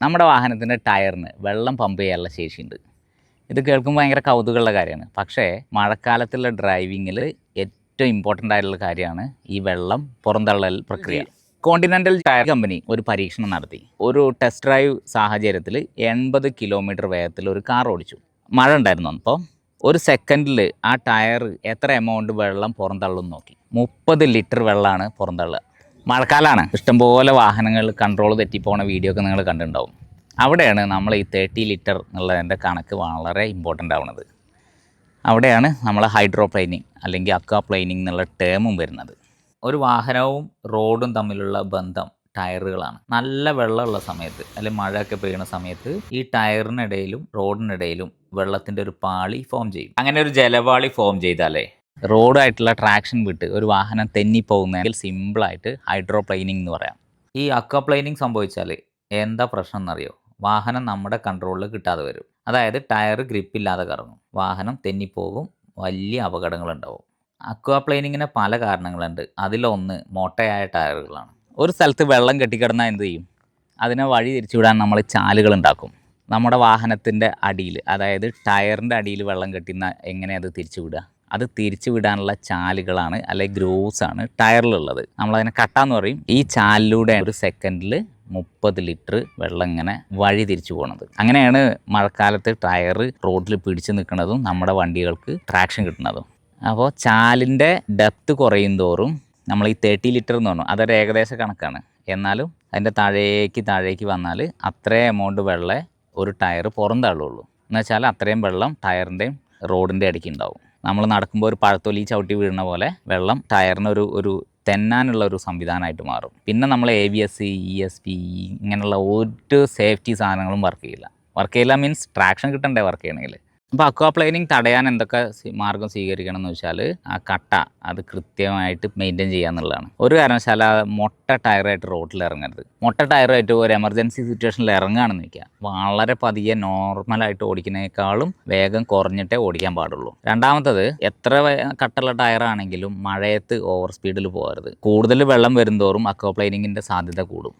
നമ്മുടെ വാഹനത്തിന്റെ ടയറിന് വെള്ളം പമ്പ് ചെയ്യാനുള്ള ശേഷിയുണ്ട്. ഇത് കേൾക്കുമ്പോൾ ഭയങ്കര കൗതുകമുള്ള കാര്യമാണ്. പക്ഷേ മഴക്കാലത്തുള്ള ഡ്രൈവിങ്ങിൽ ഏറ്റവും ഇമ്പോർട്ടന്റ് ആയിട്ടുള്ള കാര്യമാണ് ഈ വെള്ളം പുറന്തള്ളൽ പ്രക്രിയ. കോണ്ടിനെന്റൽ ടയർ കമ്പനി ഒരു പരീക്ഷണം നടത്തി. ഒരു ടെസ്റ്റ് ഡ്രൈവ് സാഹചര്യത്തിൽ എൺപത് കിലോമീറ്റർ വേഗത്തിൽ ഒരു കാർ ഓടിച്ചു. മഴ ഉണ്ടായിരുന്നു അപ്പോൾ ഒരു സെക്കൻഡിൽ ആ ടയർ എത്ര എമൗണ്ട് വെള്ളം പുറന്തള്ളും നോക്കി. മുപ്പത് ലിറ്റർ വെള്ളമാണ് പുറന്തള്ളുക. മഴക്കാലമാണ് ഇഷ്ടംപോലെ വാഹനങ്ങൾ കൺട്രോൾ തെറ്റിപ്പോണ വീഡിയോ ഒക്കെ നിങ്ങൾ കണ്ടിട്ടുണ്ടാവും. അവിടെയാണ് നമ്മൾ ഈ തേർട്ടി ലിറ്റർ എന്നുള്ളതിന്റെ കണക്ക് വളരെ ഇമ്പോർട്ടന്റ് ആവുന്നത് അവിടെയാണ് നമ്മൾ ഹൈഡ്രോപ്ലൈനിങ് അല്ലെങ്കിൽ അക്വാ പ്ലൈനിങ് എന്നുള്ള ടേമും വരുന്നത്. ഒരു വാഹനവും റോഡും തമ്മിലുള്ള ബന്ധം ടയറുകളാണ്. നല്ല വെള്ളമുള്ള സമയത്ത് അല്ലെങ്കിൽ മഴയൊക്കെ പെയ്യുന്ന സമയത്ത് ഈ ടയറിനിടയിലും റോഡിനിടയിലും വെള്ളത്തിന്റെ ഒരു പാളി ഫോം ചെയ്യും. അങ്ങനെ ഒരു ജലപാളി ഫോം ചെയ്താലേ റോഡായിട്ടുള്ള ട്രാക്ഷൻ വിട്ട് ഒരു വാഹനം തെന്നിപ്പോകുന്നതിൽ സിമ്പിളായിട്ട് ഹൈഡ്രോപ്ലൈനിങ് എന്ന് പറയാം. ഈ അക്വപ്ലൈനിങ് സംഭവിച്ചാൽ എന്താ പ്രശ്നം എന്നറിയോ? വാഹനം നമ്മുടെ കൺട്രോളിൽ കിട്ടാതെ വരും. അതായത് ടയർ ഗ്രിപ്പ് ഇല്ലാതെ കറങ്ങും. വാഹനം തെന്നിപ്പോകും. വലിയ അപകടങ്ങളുണ്ടാവും. അക്വാപ്ലൈനിങ്ങിന് പല കാരണങ്ങളുണ്ട്. അതിലൊന്ന് മൊട്ടയായ ടയറുകളാണ് ഒരു സ്ഥലത്ത് വെള്ളം കെട്ടിക്കിടന്നാൽ എന്ത് ചെയ്യും? അതിനെ വഴി തിരിച്ചുവിടാൻ നമ്മൾ ചാലുകൾ ഉണ്ടാക്കും. നമ്മുടെ വാഹനത്തിന്റെ അടിയിൽ അതായത് ടയറിന്റെ അടിയിൽ വെള്ളം കെട്ടിന്ന എങ്ങനെ അത് തിരിച്ചു വിടുക അത് തിരിച്ചു വിടാനുള്ള ചാലുകളാണ് അല്ലെങ്കിൽ ഗ്രോസ് ആണ് ടയറിലുള്ളത്. നമ്മളതിനെ കട്ടാന്ന് പറയും. ഈ ചാലിലൂടെ ഒരു സെക്കൻഡിൽ മുപ്പത് ലിറ്റർ വെള്ളം ഇങ്ങനെ വഴി തിരിച്ചു പോകുന്നത് അങ്ങനെയാണ് മഴക്കാലത്ത് ടയർ റോഡിൽ പിടിച്ചു നിൽക്കുന്നതും നമ്മുടെ വണ്ടികൾക്ക് ട്രാക്ഷൻ കിട്ടുന്നതും. അപ്പോൾ ചാലിന്റെ ഡെപ്ത് കുറയും തോറും നമ്മൾ ഈ തേർട്ടി ലിറ്റർ എന്ന് പറഞ്ഞു അതൊരു ഏകദേശ കണക്കാണ്. എന്നാലും അതിന്റെ താഴേക്ക് താഴേക്ക് വന്നാൽ അത്രയും എമൗണ്ട് വെള്ളം ഒരു ടയർ പുറന്തള്ളുള്ളൂ എന്ന് വെച്ചാൽ അത്രയും വെള്ളം ടയറിന്റെയും റോഡിന്റെ ഇടയ്ക്ക് ഉണ്ടാവും. നമ്മൾ നടക്കുമ്പോൾ ഒരു പഴത്തൊലി ചവിട്ടി വീഴുന്ന പോലെ വെള്ളം ടയറിനൊരു ഒരു തെന്നാനുള്ള ഒരു സംവിധാനമായിട്ട് മാറും. പിന്നെ നമ്മൾ A B S E S P ഇങ്ങനെയുള്ള ഒരു സേഫ്റ്റി സാധനങ്ങളും വർക്ക് ചെയ്യില്ല. വർക്ക് ചെയ്യില്ല മീൻസ് ട്രാക്ഷൻ കിട്ടണ്ടേ വർക്ക് ചെയ്യണമെങ്കിൽ? അപ്പോൾ അക്വാപ്ലൈനിങ് തടയാൻ എന്തൊക്കെ മാർഗം സ്വീകരിക്കണം എന്ന് വെച്ചാൽ ആ കട്ട അത് കൃത്യമായിട്ട് മെയിന്റെയിൻ ചെയ്യുക എന്നുള്ളതാണ്. ഒരു കാരണവശാല മുട്ട ടയറായിട്ട് റോഡിൽ ഇറങ്ങരുത്. മൊട്ട ടയറായിട്ട് ഒരു എമർജൻസി സിറ്റുവേഷനിൽ ഇറങ്ങുകയാണെന്ന് വയ്ക്കുക വളരെ പതിയെ നോർമലായിട്ട് ഓടിക്കുന്നതിനേക്കാളും വേഗം കുറഞ്ഞിട്ടേ ഓടിക്കാൻ പാടുള്ളൂ. രണ്ടാമത്തത് എത്ര കട്ടുള്ള ടയറാണെങ്കിലും മഴയത്ത് ഓവർ സ്പീഡിൽ പോകരുത്. കൂടുതൽ വെള്ളം വരുംതോറും അക്വാപ്ലൈനിങ്ങിന്റെ സാധ്യത കൂടും.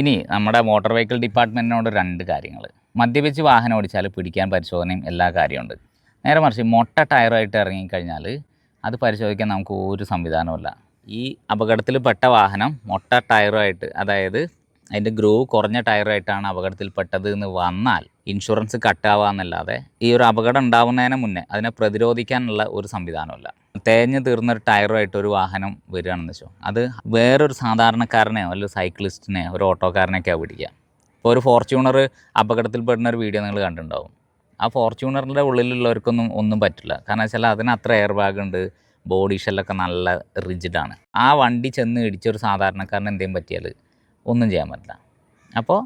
ഇനി നമ്മുടെ മോട്ടോർ വെഹിക്കിൾ ഡിപ്പാർട്ട്മെന്റിനോട് രണ്ട് കാര്യങ്ങൾ മദ്യപിച്ച് വാഹനം ഓടിച്ചാൽ പിടിക്കാൻ പരിശോധനയും എല്ലാ കാര്യമുണ്ട്. നേരെ മറിച്ച് മൊട്ട ടയറായിട്ട് ഇറങ്ങിക്കഴിഞ്ഞാൽ അത് പരിശോധിക്കാൻ നമുക്ക് ഒരു സംവിധാനമല്ല ഈ അപകടത്തിൽപ്പെട്ട വാഹനം മൊട്ട ടയറുമായിട്ട് അതായത് അതിന്റെ ഗ്രൂവ് കുറഞ്ഞ ടയറായിട്ടാണ് അപകടത്തിൽപ്പെട്ടത് എന്ന് വന്നാൽ ഇൻഷുറൻസ് കട്ടാവുക എന്നല്ലാതെ ഈ ഒരു അപകടം ഉണ്ടാവുന്നതിന് മുന്നേ അതിനെ പ്രതിരോധിക്കാനുള്ള ഒരു സംവിധാനമില്ല തേഞ്ഞ് തീർന്നൊരു ടയറുമായിട്ട് ഒരു വാഹനം വരികയാണെന്ന് വെച്ചോ അത് വേറൊരു സാധാരണക്കാരനെയോ അല്ലെങ്കിൽ സൈക്ലിസ്റ്റിനെയോ ഒരു ഓട്ടോക്കാരനെയൊക്കെയാണ് പിടിക്കുക. ഇപ്പോൾ ഒരു ഫോർച്യൂണർ അപകടത്തിൽപ്പെടുന്ന ഒരു വീഡിയോ നിങ്ങൾ കണ്ടിട്ടുണ്ടാവും. ആ ഫോർച്യൂണറിന്റെ ഉള്ളിലുള്ളവർക്കൊന്നും ഒന്നും പറ്റില്ല. കാരണം വെച്ചാൽ അതിന് അത്ര എയർ ബാഗ് ഉണ്ട് ബോഡി ഷെല്ലൊക്കെ നല്ല റിജിഡാണ് ആ വണ്ടി ചെന്ന് ഇടിച്ചൊരു സാധാരണക്കാരന് എന്തെങ്കിലും പറ്റിയാൽ ഒന്നും ചെയ്യാൻ പറ്റില്ല. അപ്പോൾ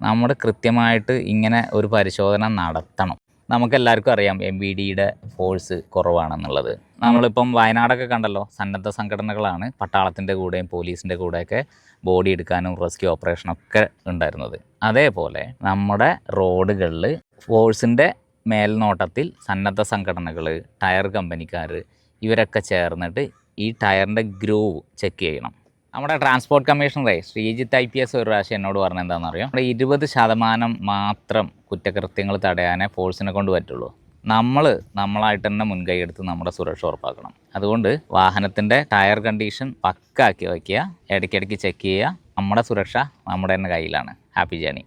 നമ്മൾ കൃത്യമായിട്ട് ഇങ്ങനെ ഒരു പരിശോധന നടത്തണം. നമുക്കെല്ലാവർക്കും അറിയാം എം വി ഡിയുടെ ഫോഴ്സ് കുറവാണെന്നുള്ളത്. നമ്മളിപ്പം വയനാടൊക്കെ കണ്ടല്ലോ സന്നദ്ധ സംഘടനകളാണ് പട്ടാളത്തിന്റെ കൂടെയും പോലീസിന്റെ കൂടെയൊക്കെ ബോഡി എടുക്കാനും റെസ്ക്യൂ ഓപ്പറേഷനൊക്കെ ഉണ്ടായിരുന്നത്. അതേപോലെ നമ്മുടെ റോഡുകളിൽ ഫോഴ്സിന്റെ മേൽനോട്ടത്തിൽ സന്നദ്ധ സംഘടനകൾ ടയർ കമ്പനിക്കാർ ഇവരൊക്കെ ചേർന്നിട്ട് ഈ ടയറിന്റെ ഗ്രൂവ് ചെക്ക് ചെയ്യണം. നമ്മുടെ ട്രാൻസ്പോർട്ട് കമ്മീഷണറെ ശ്രീജിത്ത് ഐ പി എസ് ഒരു പ്രാവശ്യം എന്നോട് പറഞ്ഞ എന്താണെന്ന് അറിയാം നമ്മുടെ ഇരുപത് ശതമാനം മാത്രം കുറ്റകൃത്യങ്ങൾ തടയാനേ ഫോഴ്സിനെ കൊണ്ട് പറ്റുള്ളൂ. നമ്മൾ നമ്മളായിട്ട് തന്നെ മുൻകൈ എടുത്ത് നമ്മുടെ സുരക്ഷ ഉറപ്പാക്കണം. അതുകൊണ്ട് വാഹനത്തിന്റെ ടയർ കണ്ടീഷൻ പക്കാക്കി വയ്ക്കുക ഇടയ്ക്കിടയ്ക്ക് ചെക്ക് ചെയ്യുക. നമ്മുടെ സുരക്ഷ നമ്മുടെ തന്നെ കയ്യിലാണ്. Happy journey.